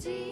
Jesus.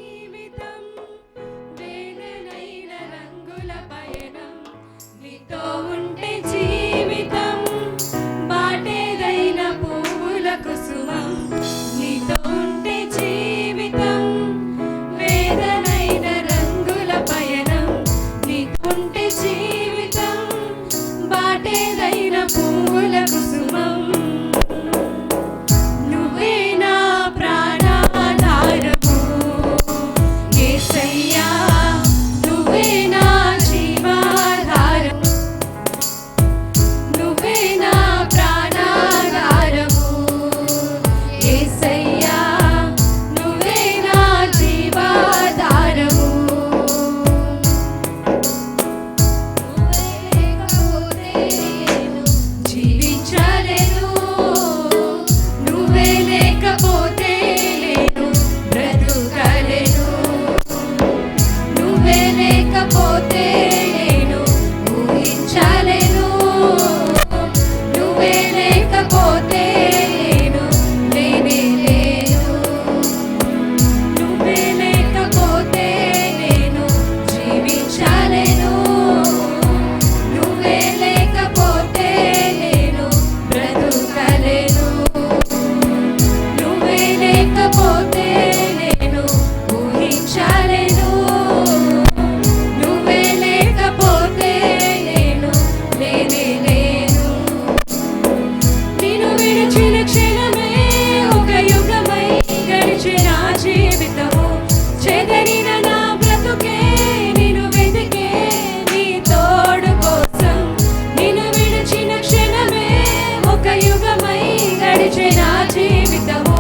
ఒక యుగమై గడిచిన జీవితము.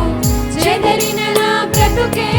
చెదరిన నా బ్రతుకే